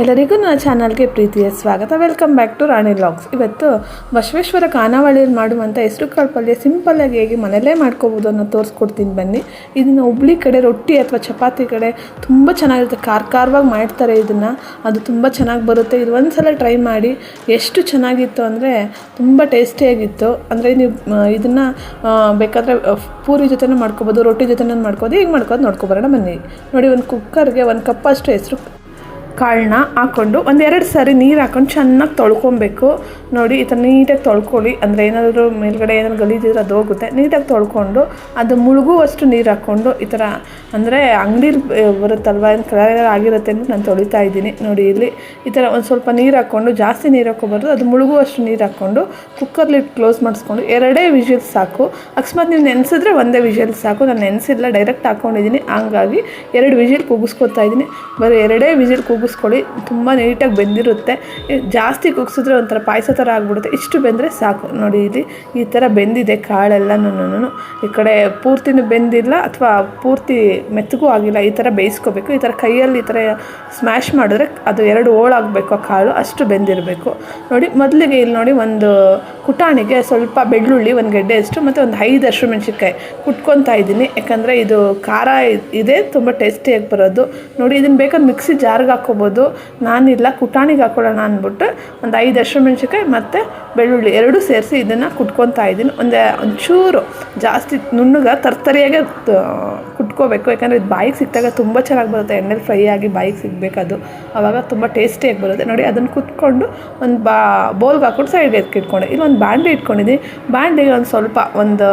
ಎಲ್ಲರಿಗೂ ನನ್ನ ಚಾನಲ್ಗೆ ಪ್ರೀತಿಯ ಸ್ವಾಗತ. Welcome back to Rani logs ಇವತ್ತು ಬಸವೇಶ್ವರ ಖಾನಾವಳಿಯಲ್ಲಿ ಮಾಡುವಂಥ ಹೆಸರು ಕಾಳು ಪಲ್ಯ ಸಿಂಪಲ್ಲಾಗಿ ಹೇಗೆ ಮನೆಯಲ್ಲೇ ಮಾಡ್ಕೋಬೋದು ಅನ್ನೋ ತೋರಿಸ್ಕೊಡ್ತೀನಿ ಬನ್ನಿ. ಇದನ್ನು ಹುಬ್ಳಿ ಕಡೆ ರೊಟ್ಟಿ ಅಥವಾ ಚಪಾತಿ ಕಡೆ ತುಂಬ ಚೆನ್ನಾಗಿರುತ್ತೆ. ಖಾರ ಖಾರವಾಗಿ ಮಾಡ್ತಾರೆ ಇದನ್ನು. ಅದು ತುಂಬ ಚೆನ್ನಾಗಿ ಬರುತ್ತೆ. ಇದು ಒಂದು ಸಲ ಟ್ರೈ ಮಾಡಿ ಎಷ್ಟು ಚೆನ್ನಾಗಿತ್ತು ಅಂದರೆ ತುಂಬ ಟೇಸ್ಟಿಯಾಗಿತ್ತು ಅಂದರೆ ನೀವು ಇದನ್ನು ಬೇಕಾದರೆ ಪೂರಿ ಜೊತೆನೂ ಮಾಡ್ಕೋಬೋದು, ರೊಟ್ಟಿ ಜೊತೆನೂ ಮಾಡ್ಕೋಬೋದು, ಹೇಗೆ ಮಾಡ್ಕೋದು ನೋಡ್ಕೊಬರೋಣ ಬನ್ನಿ. ನೋಡಿ, ಒಂದು ಕುಕ್ಕರ್ಗೆ ಒಂದು ಕಪ್ಪಷ್ಟು ಹೆಸರು ಕಾಳನ್ನ ಹಾಕ್ಕೊಂಡು ಒಂದೆರಡು ಸಾರಿ ನೀರು ಹಾಕೊಂಡು ಚೆನ್ನಾಗಿ ತೊಳ್ಕೊಬೇಕು. ನೋಡಿ, ಈ ಥರ ನೀಟಾಗಿ ತೊಳ್ಕೊಳ್ಳಿ. ಅಂದರೆ ಏನಾದರೂ ಮೇಲ್ಗಡೆ ಏನಾದ್ರು ಗಲೀಜಿದ್ರೆ ಅದು ಹೋಗುತ್ತೆ. ನೀಟಾಗಿ ತೊಳ್ಕೊಂಡು ಅದು ಮುಳುಗುವಷ್ಟು ನೀರು ಹಾಕ್ಕೊಂಡು ಈ ಥರ ಅಂದರೆ ಅಂಗಡಿಲಿ ಬರುತ್ತಲ್ವ, ಏನು ಕಲರ್ ಆಗಿರುತ್ತೆ ಅಂತ ನಾನು ತೊಳಿತಾ ಇದ್ದೀನಿ. ನೋಡಿ, ಇಲ್ಲಿ ಈ ಥರ ಒಂದು ಸ್ವಲ್ಪ ನೀರು ಹಾಕ್ಕೊಂಡು ಜಾಸ್ತಿ ನೀರು ಹಾಕ್ಕೊಬಾರ್ದು ಅದು ಮುಳುಗುವಷ್ಟು ನೀರು ಹಾಕ್ಕೊಂಡು ಕುಕ್ಕರ್ಲಿ ಕ್ಲೋಸ್ ಮಾಡಿಸ್ಕೊಂಡು ಎರಡೇ ವಿಷಲ್ ಸಾಕು. ಅಕಸ್ಮಾತ್ ನೀವು ನೆನೆಸಿದ್ರೆ ಒಂದೇ ವಿಷಲ್ ಸಾಕು. ನಾನು ನೆನೆಸಿಲ್ಲ, ಡೈರೆಕ್ಟ್ ಹಾಕ್ಕೊಂಡಿದ್ದೀನಿ ಹಂಗಾಗಿ ಎರಡು ವಿಷಲ್ ಕೂಗಿಸ್ಕೊತಾ ಇದ್ದೀನಿ. ಬರೀ ಎರಡೇ ವಿಷಲ್ ಕೂಗಿಸ್ಕೊಳ್ಳಿ. ತುಂಬ ನೀಟಾಗಿ ಬೆಂದಿರುತ್ತೆ. ಜಾಸ್ತಿ ಕುಗ್ಸಿದ್ರೆ ಒಂಥರ ಪಾಯಸ ಥರ ಆಗ್ಬಿಡುತ್ತೆ. ಇಷ್ಟು ಬೆಂದರೆ ಸಾಕು. ನೋಡಿ ಇಲ್ಲಿ ಈ ಥರ ಬೆಂದಿದೆ ಕಾಳೆಲ್ಲನೂ ಈ ಕಡೆ ಪೂರ್ತಿನೂ ಬೆಂದಿಲ್ಲ ಅಥವಾ ಪೂರ್ತಿ ಮೆತ್ತಗೂ ಆಗಿಲ್ಲ. ಈ ಥರ ಬೇಯಿಸ್ಕೋಬೇಕು. ಈ ಥರ ಕೈಯಲ್ಲಿ ಈ ಥರ ಸ್ಮ್ಯಾಶ್ ಮಾಡಿದ್ರೆ ಅದು ಎರಡು ಹೋಳಾಗಬೇಕು ಆ ಕಾಳು. ಅಷ್ಟು ಬೆಂದಿರಬೇಕು. ನೋಡಿ, ಮೊದಲಿಗೆ ಇಲ್ಲಿ ನೋಡಿ ಒಂದು ಕುಟಾಣಿಗೆ ಸ್ವಲ್ಪ ಬೆಳ್ಳುಳ್ಳಿ ಒಂದು ಗೆಡ್ಡೆ ಅಷ್ಟು ಮತ್ತು ಒಂದು ಐದು ಹಸಿಮೆಣ್ಸಿನ್ಕಾಯಿ ಕುಟ್ಕೊತಾ ಇದ್ದೀನಿ. ಯಾಕಂದರೆ ಇದು ಖಾರ ಇದೆ, ತುಂಬ ಟೇಸ್ಟಿಯಾಗಿ ಬರೋದು. ನೋಡಿ, ಇದನ್ನು ಬೇಕಾದ್ರೆ ಮಿಕ್ಸಿ ಜಾರ್ಗೆ ಹಾಕ್ಕೋಬೋದು. ನಾನಿಲ್ಲ, ಕುಟಾಣಿಗೆ ಹಾಕ್ಕೊಳ್ಳೋಣ ಅಂದ್ಬಿಟ್ಟು ಒಂದು ಐದು ಹಸಿಮೆಣ್ಸಿನ್ಕಾಯಿ ಮತ್ತು ಬೆಳ್ಳುಳ್ಳಿ ಎರಡೂ ಸೇರಿಸಿ ಇದನ್ನು ಕುಟ್ಕೊತಾ ಇದ್ದೀನಿ. ಒಂದು ಒಂಚೂರು ಜಾಸ್ತಿ ನುಣ್ಣಗೆ ತರ್ತರಿಯಾಗೆ ಕುಟ್ಕೋಬೇಕು. ಯಾಕಂದರೆ ಇದು ಬಾಯಿಗೆ ಸಿಕ್ಕಿದಾಗ ತುಂಬ ಚೆನ್ನಾಗಿ ಬರುತ್ತೆ. ಎಣ್ಣೆಲಿ ಫ್ರೈ ಆಗಿ ಬಾಯಿಗೆ ಸಿಗಬೇಕದು ಆವಾಗ ತುಂಬ ಟೇಸ್ಟಿಯಾಗಿ ಬರುತ್ತೆ. ನೋಡಿ, ಅದನ್ನು ಕುತ್ಕೊಂಡು ಒಂದು ಬಾ, ಬೌಲ್ಗೆ ಹಾಕ್ಕೊಂಡು ಸೈಡ್ಗೆ ಎತ್ಕಿಟ್ಕೊಂಡೆ ಇಲ್ಲಿ ಒಂದು ಬಾಂಡೆ ಇಟ್ಕೊಂಡಿದ್ದೀನಿ. ಬಾಂಡೆಗೆ ಒಂದು ಸ್ವಲ್ಪ ಒಂದು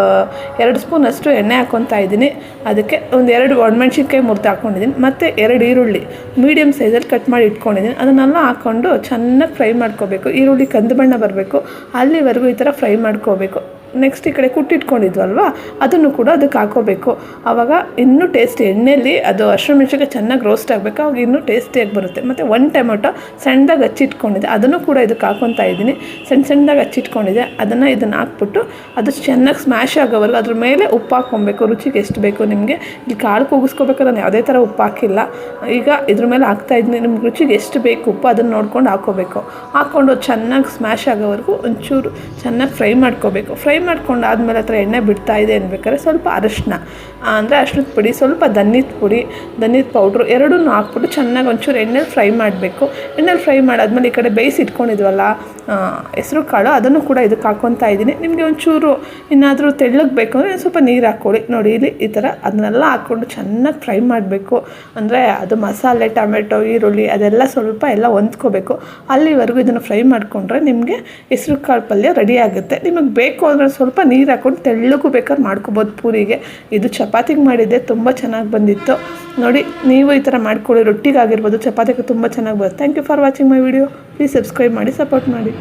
ಎರಡು ಸ್ಪೂನಷ್ಟು ಎಣ್ಣೆ ಹಾಕ್ಕೊತಾ ಇದ್ದೀನಿ. ಅದಕ್ಕೆ ಒಂದು ಎರಡು ಒಣಮೆಣ್ಸಿನ್ಕಾಯಿ ಮುರ್ದು ಹಾಕ್ಕೊಂಡಿದ್ದೀನಿ ಮತ್ತು ಎರಡು ಈರುಳ್ಳಿ ಮೀಡಿಯಮ್ ಸೈಜಲ್ಲಿ ಕಟ್ ಮಾಡಿ ಇಟ್ಕೊಂಡಿದ್ದೀನಿ. ಅದನ್ನೆಲ್ಲ ಹಾಕ್ಕೊಂಡು ಚೆನ್ನಾಗಿ ಫ್ರೈ ಮಾಡ್ಕೋಬೇಕು. ಈರುಳ್ಳಿ ಕಂದು ಬಣ್ಣ ಬರಬೇಕು. ಅಲ್ಲಿವರೆಗೂ ಈ ಥರ ಫ್ರೈ ಮಾಡ್ಕೋಬೇಕು. ನೆಕ್ಸ್ಟ್ ಈ ಕಡೆ ಕುಟ್ಟಿಟ್ಕೊಂಡಿದ್ವಲ್ವ? ಅದನ್ನು ಕೂಡ ಅದಕ್ಕೆ ಹಾಕೋಬೇಕು. ಆವಾಗ ಇನ್ನೂ ಟೇಸ್ಟಿ ಎಣ್ಣೆಯಲ್ಲಿ ಅದು ಹಸಿಮೆಣ್ಸಿಗೆ ಚೆನ್ನಾಗಿ ರೋಸ್ಟ್ ಆಗಬೇಕು. ಅವಾಗ ಇನ್ನೂ ಟೇಸ್ಟಿಯಾಗಿ ಬರುತ್ತೆ. ಮತ್ತು ಒಂದು ಟೊಮೆಟೊ ಸಣ್ಣದಾಗಿ ಹಚ್ಚಿಟ್ಕೊಂಡಿದೆ ಅದನ್ನು ಕೂಡ ಇದಕ್ಕೆ ಹಾಕೊತಾ ಇದ್ದೀನಿ. ಸಣ್ಣ ಸಣ್ಣದಾಗಿ ಹಚ್ಚಿಟ್ಕೊಂಡಿದೆ ಅದನ್ನು ಇದನ್ನು ಹಾಕ್ಬಿಟ್ಟು ಅದು ಚೆನ್ನಾಗಿ ಸ್ಮ್ಯಾಶ್ ಆಗೋವರೆಗೂ ಅದ್ರ ಮೇಲೆ ಉಪ್ಪು ಹಾಕ್ಕೊಬೇಕು. ರುಚಿಗೆ ಎಷ್ಟು ಬೇಕು ನಿಮಗೆ. ಇಲ್ಲಿ ಕಾಳು ಕೂಗಿಸ್ಕೋಬೇಕಾದ್ರೆ ನಾನು ಯಾವುದೇ ಥರ ಉಪ್ಪು ಹಾಕಿಲ್ಲ. ಈಗ ಇದ್ರ ಮೇಲೆ ಹಾಕ್ತಾ ಇದ್ದೀನಿ. ನಿಮ್ಗೆ ರುಚಿಗೆ ಎಷ್ಟು ಬೇಕು ಉಪ್ಪು ಅದನ್ನು ನೋಡ್ಕೊಂಡು ಹಾಕೋಬೇಕು. ಹಾಕ್ಕೊಂಡು ಚೆನ್ನಾಗಿ ಸ್ಮ್ಯಾಶ್ ಆಗೋವರೆಗೂ ಒಂಚೂರು ಚೆನ್ನಾಗಿ ಫ್ರೈ ಮಾಡ್ಕೋಬೇಕು. ಫ್ರೈ ಮಾಡ್ಕೊಂಡು ಆದಮೇಲೆ ಹತ್ರ ಎಣ್ಣೆ ಬಿಡ್ತಾ ಇದೆ ಅನ್ಬೇಕಾದ್ರೆ ಸ್ವಲ್ಪ ಅರಶಿನ ಅಂದರೆ ಅರ್ಶಿನದ ಪುಡಿ, ಸ್ವಲ್ಪ ಧನ್ಯದ ಪುಡಿ, ಧನ್ಯದ ಪೌಡ್ರು ಎರಡೂ ಹಾಕ್ಬಿಟ್ಟು ಚೆನ್ನಾಗಿ ಒಂಚೂರು ಎಣ್ಣೆಲಿ ಫ್ರೈ ಮಾಡಬೇಕು. ಎಣ್ಣೆಲಿ ಫ್ರೈ ಮಾಡಾದ್ಮೇಲೆ ಈ ಕಡೆ ಬೇಯಿಸಿ ಇಟ್ಕೊಂಡಿದ್ವಲ್ಲ ಹೆಸರು ಕಾಳು ಅದನ್ನು ಕೂಡ ಇದಕ್ಕೆ ಹಾಕ್ಕೊತಾ ಇದ್ದೀನಿ. ನಿಮಗೆ ಒಂಚೂರು ಇನ್ನಾದರೂ ತೆಳ್ಳಗೆ ಬೇಕು ಅಂದರೆ ಸ್ವಲ್ಪ ನೀರು ಹಾಕ್ಕೊಳ್ಳಿ. ನೋಡಿ, ಇಲ್ಲಿ ಈ ಥರ ಅದನ್ನೆಲ್ಲ ಹಾಕ್ಕೊಂಡು ಚೆನ್ನಾಗಿ ಫ್ರೈ ಮಾಡಬೇಕು. ಅಂದರೆ ಅದು ಮಸಾಲೆ, ಟೊಮೆಟೊ, ಈರುಳ್ಳಿ ಅದೆಲ್ಲ ಸ್ವಲ್ಪ ಎಲ್ಲ ಹೊಂದ್ಕೋಬೇಕು. ಅಲ್ಲಿವರೆಗೂ ಇದನ್ನು ಫ್ರೈ ಮಾಡಿಕೊಂಡ್ರೆ ನಿಮಗೆ ಹೆಸರು ಕಾಳು ಪಲ್ಯ ರೆಡಿ ಆಗುತ್ತೆ. ನಿಮಗೆ ಬೇಕು ಅಂದರೆ ಸ್ವಲ್ಪ ನೀರು ಹಾಕೊಂಡು ತೆಳ್ಳಗೂ ಬೇಕಾದ್ರೆ ಮಾಡ್ಕೋಬೋದು ಪೂರಿಗೆ. ಇದು ಚಪಾತಿಗೆ ಮಾಡಿದ್ದೆ, ತುಂಬ ಚೆನ್ನಾಗಿ ಬಂದಿತ್ತು. ನೋಡಿ, ನೀವು ಈ ಥರ ಮಾಡ್ಕೊಳ್ಳಿ ರೊಟ್ಟಿಗಾಗಿರ್ಬೋದು, ಚಪಾತಿಗೆ ತುಂಬ ಚೆನ್ನಾಗಿ ಬರುತ್ತೆ. Thank you for watching my video please subscribe ಮಾಡಿ ಸಪೋರ್ಟ್ ಮಾಡಿ.